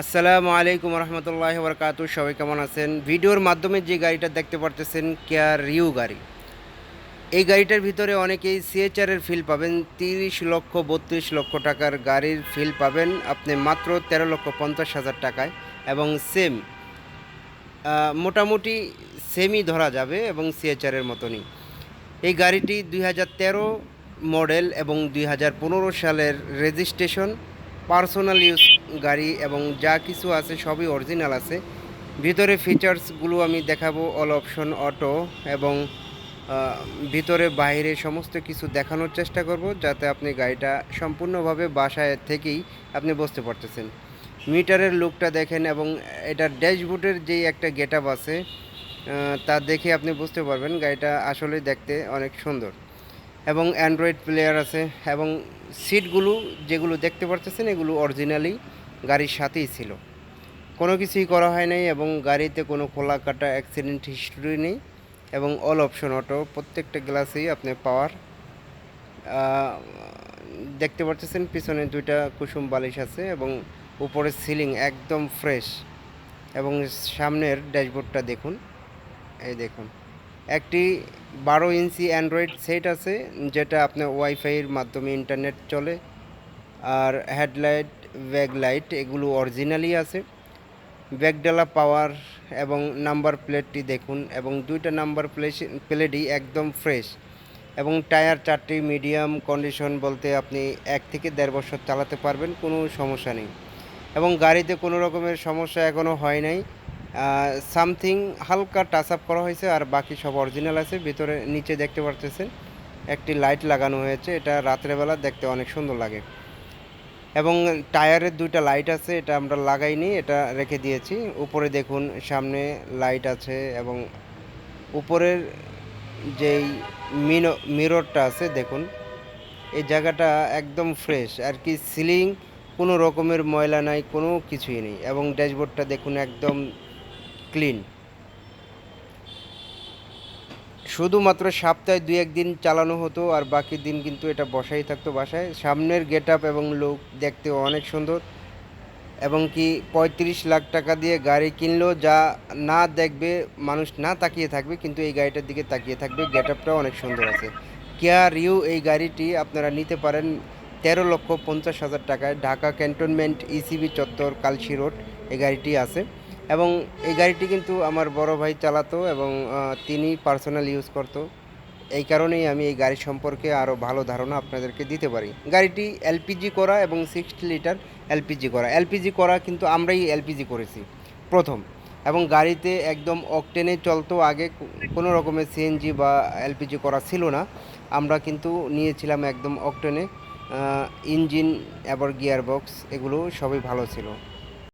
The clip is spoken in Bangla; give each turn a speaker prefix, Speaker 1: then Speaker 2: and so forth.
Speaker 1: আসসালামু আলাইকুম রহমতুল্লাহ বরকাত সবাই কেমন আছেন? ভিডিওর মাধ্যমে যে গাড়িটা দেখতে পারতেছেন কেয়ার রিউ গাড়ি। এই গাড়িটার ভিতরে অনেকেই সিএচআরের ফিল পাবেন। তিরিশ লক্ষ বত্রিশ লক্ষ টাকার গাড়ির ফিল পাবেন আপনি মাত্র তেরো লক্ষ পঞ্চাশ হাজার টাকায় এবং সেম মোটামুটি সেমই ধরা যাবে এবং সিএচআরের মতনই। এই গাড়িটি দুই হাজার তেরো মডেল এবং দুই হাজার পনেরো সালের রেজিস্ট্রেশন পার্সোনাল ইউজ গাড়ি এবং যা কিছু আছে সবই অরিজিনাল আছে। ভিতরে ফিচার্সগুলো আমি দেখাবো অল অপশন অটো এবং ভিতরে বাইরে সমস্ত কিছু দেখানোর চেষ্টা করব যাতে আপনি গাড়িটা সম্পূর্ণভাবে বাসায় থেকেই আপনি বসতে পারতেছেন। মিটারের লুকটা দেখেন এবং এটার ড্যাশবোর্ডের যেই একটা গেট আছে তা দেখে আপনি বুঝতে পারবেন গাড়িটা আসলে দেখতে অনেক সুন্দর। এবং অ্যান্ড্রয়েড প্লেয়ার আছে এবং সিটগুলো যেগুলো দেখতে পারতেছেন এগুলো অরিজিনালি গাড়ির সাথেই ছিল। কোনো কিছুই করা হয় নাই এবং গাড়িতে কোনো খোলা কাটা অ্যাক্সিডেন্ট হিস্টরি নেই এবং অল অপশন অটো প্রত্যেকটা গ্লাসেই আপনি পাওয়ার দেখতে পারতেছেন পিছনে দুইটা কুসুম বালিশ আছে এবং উপরে সিলিং একদম ফ্রেশ এবং সামনের ড্যাশবোর্ডটা দেখুন, এই দেখুন। একটি বারো ইঞ্চি অ্যান্ড্রয়েড সেট আছে যেটা আপনার ওয়াইফাইয়ের মাধ্যমে ইন্টারনেট চলে, আর হেডলাইট ব্যাকলাইট এগুলো অরিজিনালই আছে। ব্যাকডালা পাওয়ার এবং নাম্বার প্লেটটি দেখুন এবং দুইটা নাম্বার প্লেট প্লেটই একদম ফ্রেশ এবং টায়ার চারটি মিডিয়াম কন্ডিশন বলতে আপনি এক থেকে দেড় বছর চালাতে পারবেন, কোনো সমস্যা নেই। এবং গাড়িতে কোনো রকমের সমস্যা এখনও হয় নাই। সামথিং হালকা টাচ আপ করা হয়েছে আর বাকি সব অরিজিনাল আছে, ভিতরে নিচে দেখতে পারতেছেন, একটি লাইট লাগানো হয়েছে। এটা রাত্রেবেলা দেখতে অনেক সুন্দর লাগে। এবং টায়ারের দুইটা লাইট আছে, এটা আমরা লাগাইনি, এটা রেখে দিয়েছি। উপরে দেখুন, সামনে লাইট আছে এবং উপরের যেই মিররটা আছে, দেখুন, এই জায়গাটা একদম ফ্রেশ। আর কি সিলিং কোনো রকমের ময়লা নাই, কোনো কিছুই নেই এবং ড্যাশবোর্ডটা দেখুন একদম ক্লিন। শুধুমাত্র সপ্তাহে দুই একদিন চালানো হতো আর বাকি দিন কিন্তু এটা বসাই থাকতো বাসায়। সামনের গেট আপ এবং লুক দেখতে অনেক সুন্দর এবং কি পঁয়ত্রিশ লাখ টাকা দিয়ে গাড়ি কিনলো যা না দেখবে, মানুষ না তাকিয়ে থাকবে, কিন্তু এই গাড়িটার দিকে তাকিয়ে থাকবে। গেট আপটাও অনেক সুন্দর আছে। কেয়া রিউ এই গাড়িটি আপনারা নিতে পারেন তেরো লক্ষ পঞ্চাশ হাজার টাকায়। ঢাকা ক্যান্টনমেন্ট ইসিবি চত্বর, কালশি রোড এই গাড়িটি আছে। এবং এই গাড়িটি কিন্তু আমার বড় ভাই চালাতো এবং তিনি পার্সোনাল ইউজ করতো। এই কারণেই আমি এই গাড়ি সম্পর্কে আরও ভালো ধারণা আপনাদেরকে দিতে পারি। গাড়িটি এলপিজি করা এবং সিক্সটি লিটার এলপিজি করা। এলপিজি করা কিন্তু আমরাই এলপিজি করেছি, প্রথম। এবং গাড়িতে একদম অকটেনে চলতো, আগে কোনো রকমের সিএনজি বা এলপিজি করা ছিল না। আমরা কিন্তু নিয়েছিলাম একদম অকটেনে ইঞ্জিন এবার গিয়ার বক্স এগুলো সবই ভালো ছিল।